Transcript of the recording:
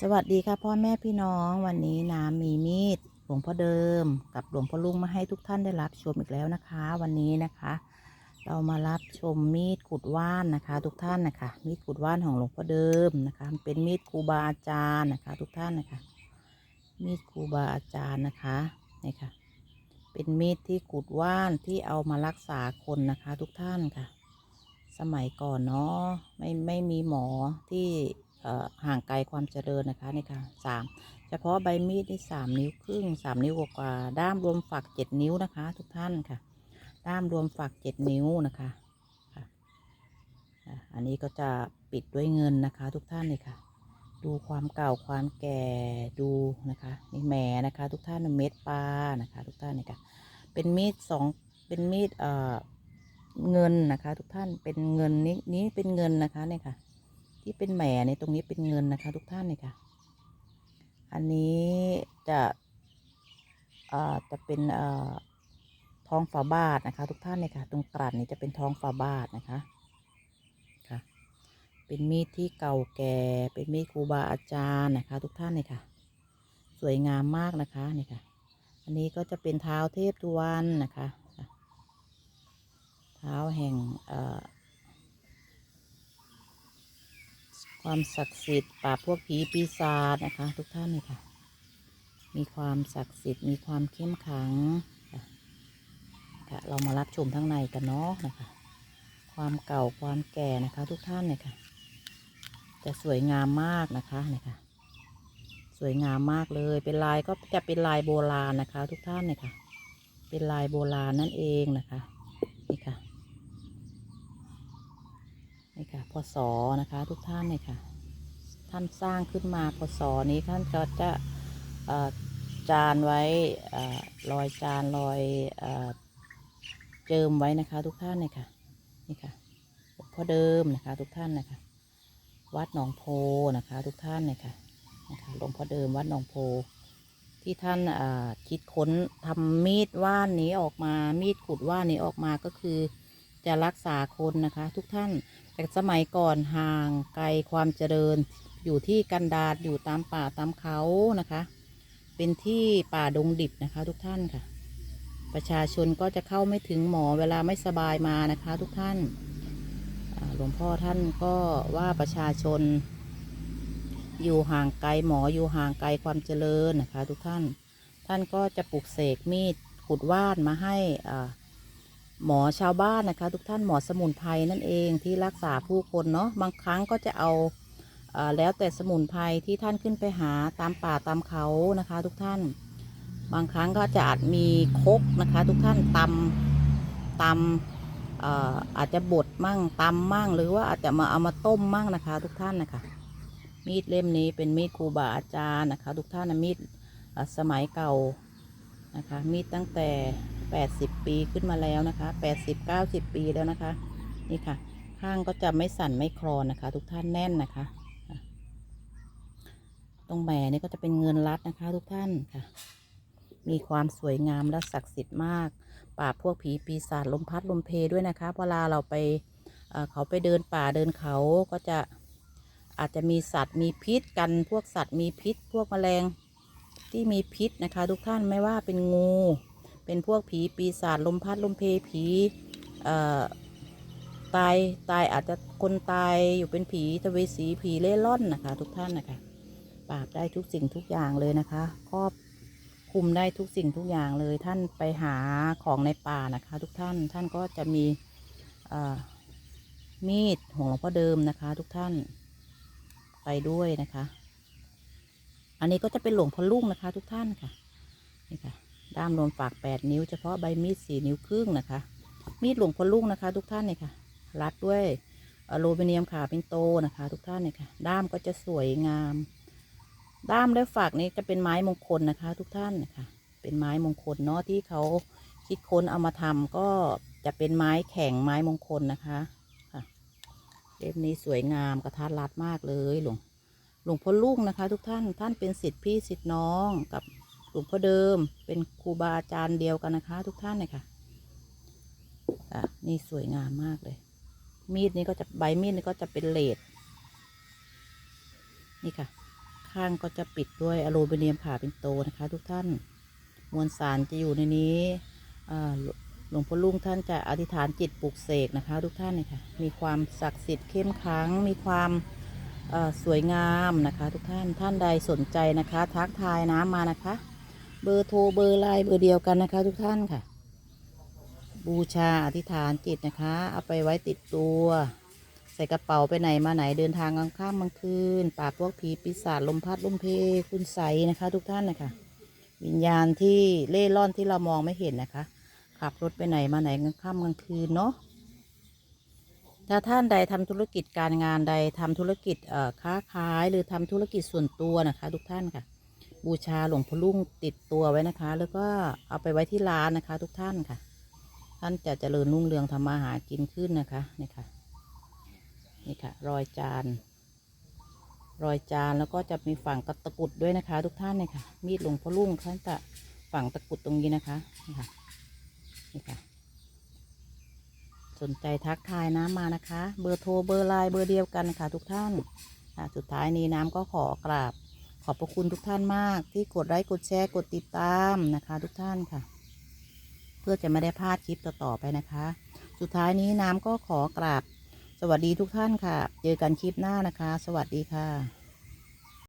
สวัสดีค่ะพ่อแม่พี่น้องวันนี้น้ำมีมีดหลวงพ่อเดิม กับหลวงพ่อลุงมาให้ทุกท่านได้รับชมอีกแล้วนะคะ วันนี้นะคะ เรามารับชมมีดขุดว่านนะคะ ทุกท่านนะคะ มีดขุดว่านของหลวงพ่อเดิมนะคะ เป็นมีดครูบาอาจารย์นะคะ ทุกท่านนะคะ มีดครูบาอาจารย์นะคะนี่ค่ะ เป็นมีดที่ขุดว่านที่เอามารักษาคนนะคะ ทุกท่านค่ะ สมัยก่อนเนาะไม่ไม่มีหมอที่ ห่างไกลความเจริญนะคะนี่ค่ะสามเฉพาะใบมีดนี่สามนิ้วครึ่งสามนิ้วกว่าด้ามรวมฝักเจ็ดนิ้วนะคะ ทุกท่านค่ะ ด้ามรวมฝักเจ็ดนิ้วนะคะอะอันนี้ก็จะปิดด้วยเงินนะคะ ทุกท่านเลยค่ะ ดูความเก่าความแก่ดูนะคะนี่แหมนะคะ ทุกท่านเม็ดปลานะคะ ทุกท่านเลยค่ะเป็นมีดสองเป็นมีดเอ่อเงินนะคะ ทุกท่านเป็นเงินนี้นี้เป็นเงินนะคะเนี่ยค่ะ ที่เป็นแหมในตรงนี้เป็นเงินนะคะ ทุกท่านเนี่ยค่ะ อันนี้จะเอ่อจะเป็นเอ่อทองฝาบาทนะคะ ทุกท่านเนี่ยค่ะ ตรงกลั่นนี้จะเป็นทองฝาบาทนะคะค่ะ เป็นมีดที่เก่าแก่ เป็นมีดครูบาอาจารย์นะคะ ทุกท่านเนี่ยค่ะ สวยงามมากนะคะนี่ค่ะ อันนี้ก็จะเป็นเท้าเทพทุวันนะคะ เท้าแห่งเอ่อ ความศักดิ์สิทธิ์ปราบพวกผีปีศาจนะคะ ทุกท่านเลยค่ะ มีความศักดิ์สิทธิ์มีความเข้มขังค่ะเรามารับชมทั้งในกันเนาะนะคะ ความเก่าความแก่นะคะ ทุกท่านเลยค่ะ จะสวยงามมากนะคะเนี่ยค่ะ สวยงามมากเลยเป็นลายก็จะเป็นลายโบราณนะคะ ทุกท่านเนี่ยค่ะ เป็นลายโบราณนั่นเองนะคะนี่ค่ะ นี่ค่ะพศนะคะทุกท่านเลยค่ะ ท่านสร้างขึ้นมาพศนี้ท่านก็จะจานไว้เอ่อรอยจานรอยเจิมไว้นะคะ ทุกท่านเลยค่ะนี่ค่ะพ่อเดิมนะคะ ทุกท่านนะคะวัดหนองโพนะคะ ทุกท่านเลยค่ะนะคะหลวงพ่อเดิมวัดหนองโพที่ท่านคิดค้นทำมีดว่านนี้ออกมามีดขุดว่านนี้ออกมาก็คือ จะรักษาคนนะคะ ทุกท่าน แต่สมัยก่อนห่างไกลความเจริญ อยู่ที่กันดารอยู่ตามป่าตามเขานะคะ เป็นที่ป่าดงดิบนะคะ ทุกท่านค่ะ ประชาชนก็จะเข้าไม่ถึงหมอเวลาไม่สบายมานะคะ ทุกท่านหลวงพ่อท่านก็ว่าประชาชน อยู่ห่างไกลหมออยู่ห่างไกลความเจริญนะคะ ทุกท่าน ท่านก็จะปลุกเสกมีดขุดว่านมาให้อ่า หมอชาวบ้านนะคะ ทุกท่านหมอสมุนไพรนั่นเองที่รักษาผู้คนเนาะบางครั้งก็จะเอาแล้วแต่สมุนไพรที่ท่านขึ้นไปหาตามป่าตามเขานะคะ ทุกท่าน บางครั้งก็จะอาจมีคกนะคะ ทุกท่านตำตำเอ่อาจจะบดมั่งตำมั่ง หรือว่าอาจจะมาเอามาต้มมั่งนะคะ ทุกท่านนะคะ มีดเล่มนี้เป็นมีดครูบาอาจารย์นะคะ ทุกท่านนะมีดสมัยเก่านะคะมีดตั้งแต่ 80 ปีขึ้นมาแล้วนะคะ 80 90 ปีแล้วนะคะ นี่ค่ะ ข้างก็จะไม่สั่นไม่คลอนนะคะ ทุกท่านแน่นนะคะ ตรงแหม่นี่ก็จะเป็นเงินรัดนะคะ ทุกท่านค่ะ มีความสวยงามและศักดิ์สิทธิ์มากปราพวกผีปีศาจลมพัดลมเพด้วยนะคะเวลาเราไปเอ่อเขาไปเดินป่าเดินเขาก็จะอาจจะมีสัตว์มีพิษกันพวกสัตว์มีพิษ พวกแมลงที่มีพิษนะคะ ทุกท่านไม่ว่าเป็นงู เป็นพวกผีปีศาจลมพัดลมเพผีตายตายอาจจะคนตายอยู่เป็นผีทเวสีผีเล่ร่อนนะคะ ทุกท่านนะคะปราบได้ทุกสิ่งทุกอย่างเลยนะคะครอบคุมได้ทุกสิ่งทุกอย่างเลยท่านไปหาของในป่านะคะ ทุกท่านท่านก็จะมีมีดของหลวงพ่อเดิมนะคะ ทุกท่านไปด้วยนะคะ อันนี้ก็จะเป็นหลวงพ่อลุ่งนะคะ ทุกท่านค่ะนี่ค่ะ ด้ามรวมฝาก 8 นิ้ว เฉพาะใบมีด 4 นิ้วครึ่งนะคะ มีดหลวงพ่อลุงนะคะ ทุกท่านเนี่ยค่ะ รัดด้วยอลูมิเนียมขาเป็นโตนะคะ ทุกท่านเนี่ยค่ะ ด้ามก็จะสวยงาม ด้ามและฝากนี้จะเป็นไม้มงคลนะคะ ทุกท่านนะคะเป็นไม้มงคลเนาะที่เขาคิดค้นเอามาทำก็จะเป็นไม้แข็งไม้มงคลนะคะค่ะเล่มนี้สวยงามกระทัดรัดมากเลยหลวงหลวงพ่อลุงนะคะ ทุกท่านท่านเป็นสิทธิพี่สิทธิน้องกับ ลวงพ่อเดิมเป็นครูบาอาจารย์เดียวกันนะคะ ทุกท่านเลยค่ะอะนี่สวยงามมากเลย มีดนี้ก็จะใบมีดนี้ก็จะเป็นเลดนี่ค่ะ ข้างก็จะปิดด้วยอลูมิเนียมผ่าเป็นโตนะคะ ทุกท่าน มวลสารจะอยู่ในนี้อ่าหลวงพ่อลุงท่านจะอธิษฐานจิตปลุกเสกนะคะ ทุกท่านเลยค่ะ มีความศักดิ์สิทธิ์เข้มขลัง มีความสวยงามนะคะ ทุกท่านท่านใดสนใจนะคะ ทักทายน้ำมานะคะ เบอร์โทรเบอร์ไลน์เบอร์เดียวกันนะคะ ทุกท่านค่ะ บูชาอธิษฐานจิตนะคะ เอาไปไว้ติดตัว ใส่กระเป๋าไปไหนมาไหนเดินทางกลางค่ำกลางคืนปราบพวกผีปีศาจลมพัดลมเพคุณใสนะคะ ทุกท่านนะคะวิญญาณที่เล่ร่อนที่เรามองไม่เห็นนะคะ ขับรถไปไหนมาไหนกลางค่ำกลางคืนเนาะถ้าท่านใดทำธุรกิจการงานใดทำธุรกิจเอ่อค้าขายหรือทำธุรกิจส่วนตัวนะคะ ทุกท่านค่ะ บูชาหลวงพ่อลุ่งติดตัวไว้นะคะ แล้วก็เอาไปไว้ที่ร้านนะคะ ทุกท่านค่ะ ท่านจะเจริญรุ่งเรืองทำมาหากินขึ้นนะคะนี่ค่ะนี่ค่ะ รอยจาน รอยจานแล้วก็จะมีฝั่งกระตะกุดด้วยนะคะ ทุกท่านเนี่ยค่ะ มีดหลวงพ่อลุ่งท่านจะฝั่งตะกุดตรงนี้นะคะนี่ค่ะนี่ค่ะ สนใจทักทายน้ำมานะคะ เบอร์โทรเบอร์ไลน์เบอร์เดียวกันค่ะ ทุกท่านอะสุดท้ายนี้น้ำก็ขอกราบ ขอบพระคุณทุกท่านมากที่กดไลค์กดแชร์กดติดตามนะคะ ทุกท่านค่ะ เพื่อจะไม่ได้พลาดคลิปต่อๆไปนะคะ สุดท้ายนี้น้ำก็ขอกราบ สวัสดีทุกท่านค่ะ เจอกันคลิปหน้านะคะ สวัสดีค่ะ